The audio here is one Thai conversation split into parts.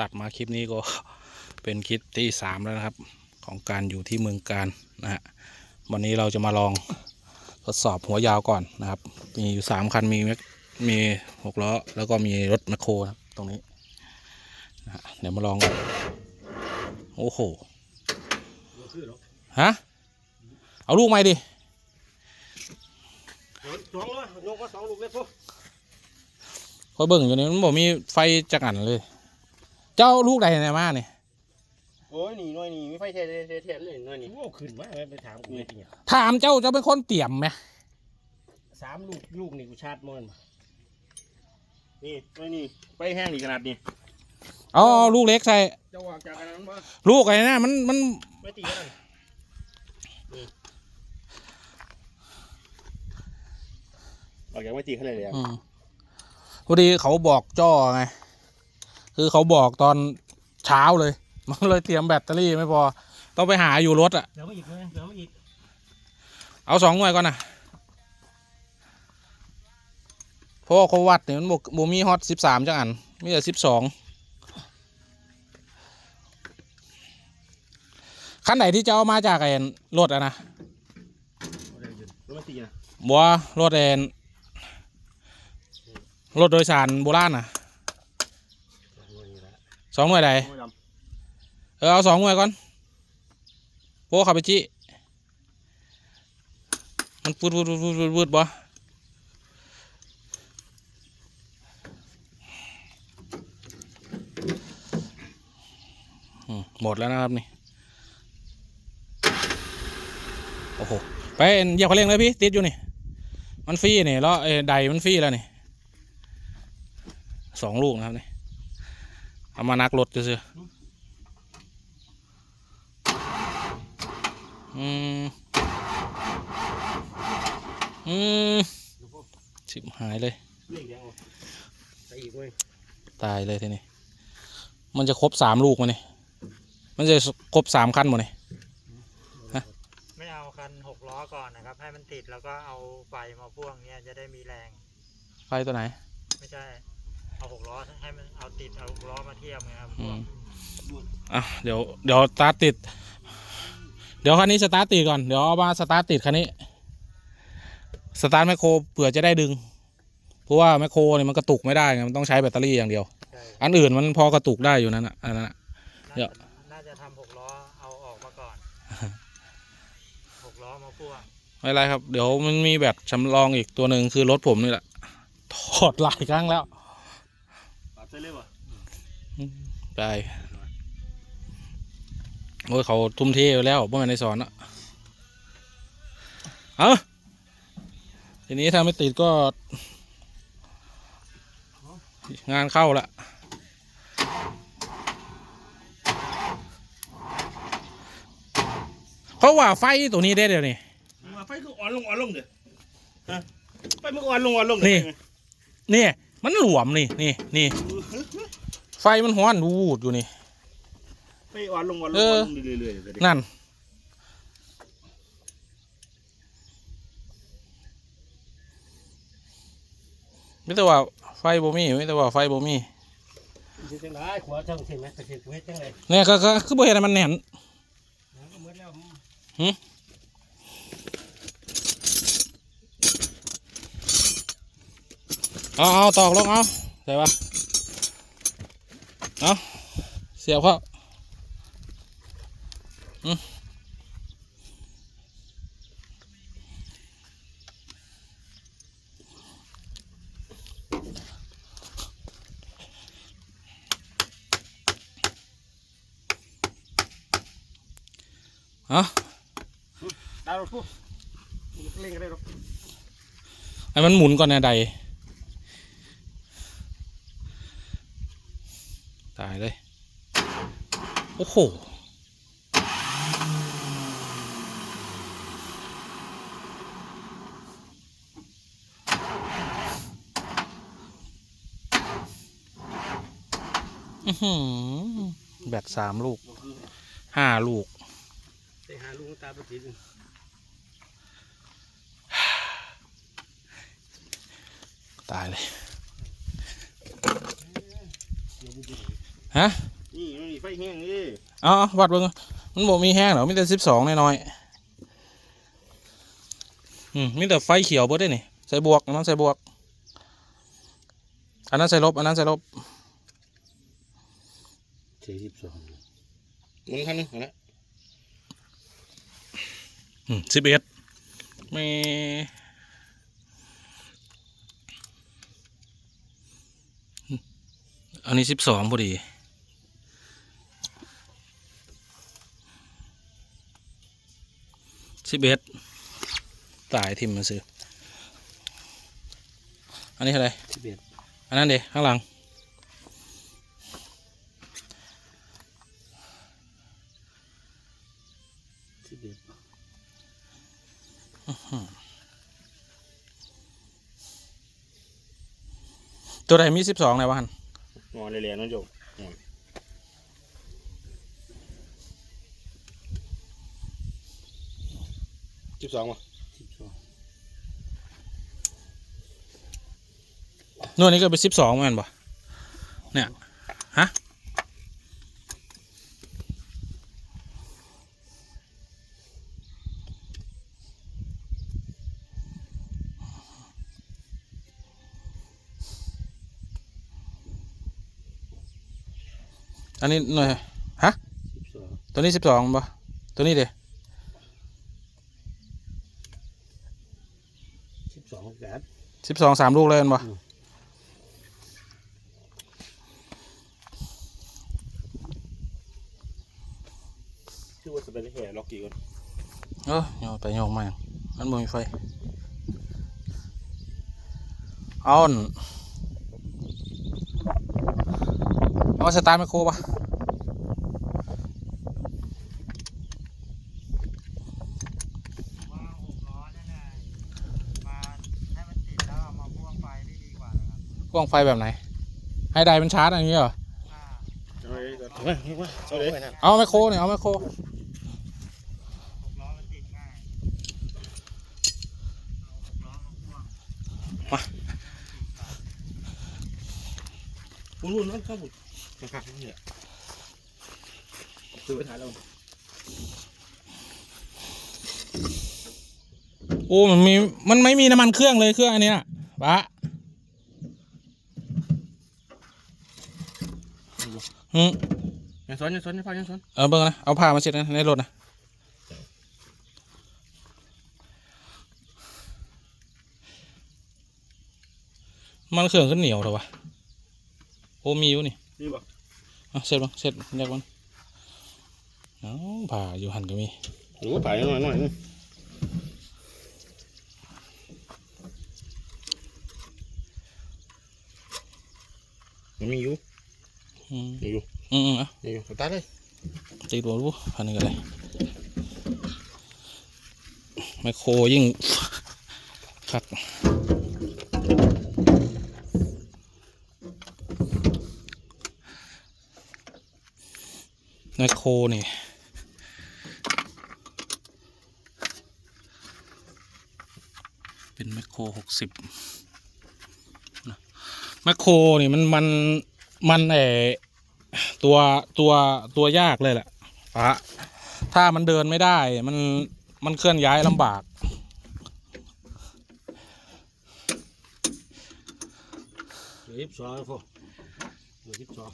ตัดมาคลิปนี้ก็เป็นคลิปที่สามแล้วนะครับ ของการอยู่ที่เมืองการนะฮะวันนี้เราจะมาลองทดสอบหัวยาวก่อนนะครับ มีอยู่สามคันมีแม็กมีหกล้อแล้วก็มีรถแมคโครนะครับตรงนี้นะฮะเดี๋ยวมาลองกันโอ้โหฮะเอาลูกไหมดิสองเลยยกก็สองลูกเล็กพวกคอยเบิ่งอยู่นี่มันบอกมีไฟจักอันเลย เจ้าลูกใดเนี่ยมาเนี่ยโอ้ยหนีหน่อยหนีไม่ไฟเทเทเทเทเลยหน่อยหนีโอ้ขึ้นมาไปถามกูเลยเนี่ยถามเจ้าเจ้าเป็นคนเตรียมไหมสามลูกลูกนี่กูชาร์จมันนี่หน่อยนี่ไปแห้งนี่ขนาดนี้เอาเอาลูกเล็กใส่จะวางจากอันนั้นว่าลูกอะไรนะมันมันไม่ตีกันนี่ออกจากไม่ตีเขาเลยเลยอืมพอดีเขาบอกจ้อไง คือเขาบอกตอนเช้าเลย มันเลยเตรียมแบตเตอรี่ไม่พอ ต้องไปหาอยู่รถอะเดี๋ยวมาอีกเลยเดี๋ยวมาอีกเอาสองหน่วยก่อนนะเพราะว่าเขาวัดเนี่ยมันบอกบมีฮอตสิบสามจังอันมีแต่สิบสองคันไหนที่จะเอามาจากไอ้รถอะนะแล้วมาตีนะบัวรถเอนรถโดยสารโบราณน่ะ สองหน่วยใดเออเอาสองหน่วยก่อนโป้ขับไปจี้มันพูดพูดพูดพูดพูดบ่หมดแล้วนะครับนี่ โอ้โห ไปเหยียบเขาเร่งเลยพี่ ติดอยู่นี่ มันฟรีนี่แล้วไอ้ใดมันฟรีแล้วนี่สองลูกนะครับนี่ เอามานักรถจะซื้อๆอืม อืมชิบหายเลยเรียกยังไปอีกเว้ยตายเลยทีนี้ มันจะครบสามลูกมันนี่มันจะครบสามคันหมดนี่ไม่เอาคันหกล้อก่อนนะครับ ให้มันติดแล้วก็เอาไฟมาพ่วงเนี่ยจะได้มีแรง ไฟตัวไหน ไม่ใช่ เอาหกล้อให้มันเอาติดเอาหกล้อมาเทียบไงครับอืพ่วมงอะเดี๋ยวเดี๋ยวสตาร์ทติด เดี๋ยวคันนี้สตาร์ทติดก่อน เดี๋ยวเอามาสตาร์ทติดคันนี้ สตาร์ทแมคโครเผื่อจะได้ดึง เพราะว่าแมคโครเนี่ยมันกระตุกไม่ได้ไงมันต้องใช้แบตเตอรี่อย่างเดียว ใช่อันอื่นมันพอกระตุกได้อยู่นั่นน่ะอันนั้นน่ะ เดี๋น่ายวจะน่าจะทำหกล้อเอาออกมาก่อนหกล้อมาพ่วงไม่เป็นไรครับ เดี๋ยวมันมีแบตชำรองอีกตัวหนึ่งคือรถผมนี่แหละถอดหลายครั้งแล้วปัด ใส่เลยวะได้โอ้ยเขาทุ่มเทไปแล้วเมื่อวันในสอนอะเอาทีนี้ถ้าไม่ติดก็ งานเข้าละเพราะว่าไฟตัวนี้ได้เดี๋ยวนี้มาไฟคืออ่อนลงอ่อนลงเด้อฮะไฟมันอ่อนลงอ่อนลงนี่นี่มันหลวมนี่นี่นี่ ไฟมันห้อนวูดอยู่นี่ไฟอ่อนลงอ่อนลงเออ่ออนลงเรื่อยๆเรื่อยๆนั่นไม่แต่ว่าไฟบ่มีไม่แต่ว่าไฟบ่มีสิจังได๋ขวาจังสิแม่ก็สิเฮ็ดจังได๋เนี่ยก็ก็คือบ่เห็นให้มันแน่นก็หมดแล้วเอาเอาตอกลงเอาใส่ปะ เอาเสียบเข้าอืมเอาดาวรถปุ๊บเล่นกันได้หรอกให้มันหมุนก่อนนะใด ตายเลย โอ้โหอื้อหือแบตสามลูก ห้าลูกไปหาลุงตาประสิทธิ์ตายเลยเดี๋ยวบุบ ฮะนี่มันมีไฟแห้งนี่เอาเอาวัดเบิ่งมันบอกมีแห้งเหรอมีแต่สิบสองน้อยๆอืมมีแต่ไฟเขียวเบิดได้นี่ใส่บวกอันนั้นใส่บวก อันนั้นใส่ลบ อันนั้นใส่ลบสี่สิบสองมันคันนึงเอาละอืมสิบเอ็ดไม่อันนี้สิบสองพอดี สิบเอ็ดตายทิมมันซื้อ อันนี้อะไรสิบเอ็ดอันนั้นเด็ข้างหลัง สิบเอ็ดตัวไหนมีสิบสองไหนวะฮันงอเลยๆนั่นโยกงอ สิบสองวะสิบสองนู่นนี่ก็เป็นสิบสองเหมือนบ่เนี่ย ฮะ อันนี้หน่วยฮะสิบสองตัวนี้สิบสองป่ะตัวนี้เด้สิ สองแปดสิบสองสามลูกเลยแม่นป่ะคือว่าจะเป็นแห่ล็อกกี่คนเออโยนไปโยงมาอันบ่มีไฟเอาอันเอาสตาร์ทไมโครป่ะ ว่าหกล้อนั่นน่ะมาให้มันติดแล้วเอามาพ่วงไฟได้ดีกว่านะครับ กล้ องไฟแบบไหน ให้ไดมันชาร์จอย่างนี้เหรออ่าเอาเลยก่อนเอาเลยเอาเลยเอาไมโครเนี่ยเอาไมโครหกล้อมันติดง่ายเอาหกล้อมาพ่วงรุ่นนั้นครับผมนะครับเนี่ยคือไปถ่ายเราโอ้มันมี มันไม่มีน้ำมันเครื่องเลยเครื่องอันเนี้ยปะ อืมยังซ้อนยังซ้อนยังฟ้ายังซ้อนเอาเบิ่งนะเอาผ้ามาเช็ดนะในรถนะมันเครื่องขึ้นเหนียวเถอะวะโอ้มีอยู่นี่นี่บ่เอาเสร็จบ้างเสร็จแยกบ้างเอาผ่าอยู่หันก็มีหรือว่าถ่ายหน่อยหน่อยนึงมันมีอยู่ อืมมีอยู่อืมอืมเอามีอยู่ตัดเลยตีตัวรู้พันนี้ก็ได้ไมโครยิ่งคักไมโครนี่เป็นแมคโครหกสิบนะแมคโครนี่มันมัน มันเอตัวตัวตัวยากเลยแหละปะถ้ามันเดินไม่ได้ มันมันเคลื่อนย้ายลำบากเหลือสิบสองพอเหลือสิบสอง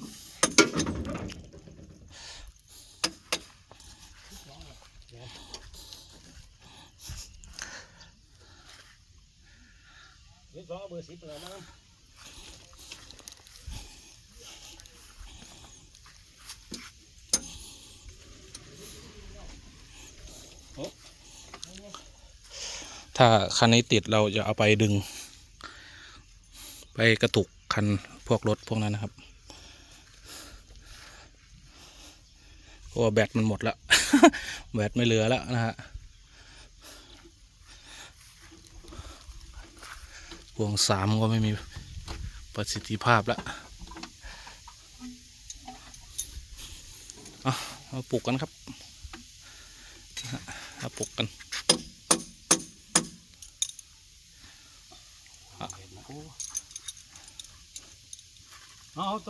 สิบสองเบอร์สิบแล้วมั้ง ถ้าคันนี้ติดเราจะเอาไปดึง ไปกระตุกคันพวกรถพวกนั้นนะครับเพราะว่าแบตมันหมดแล้วแบตไม่เหลือแล้วนะฮะพวงสามก็ไม่มีประสิทธิภาพแล้วเอามาปลุกกันครับนะฮะมาปลุกกัน เอาเ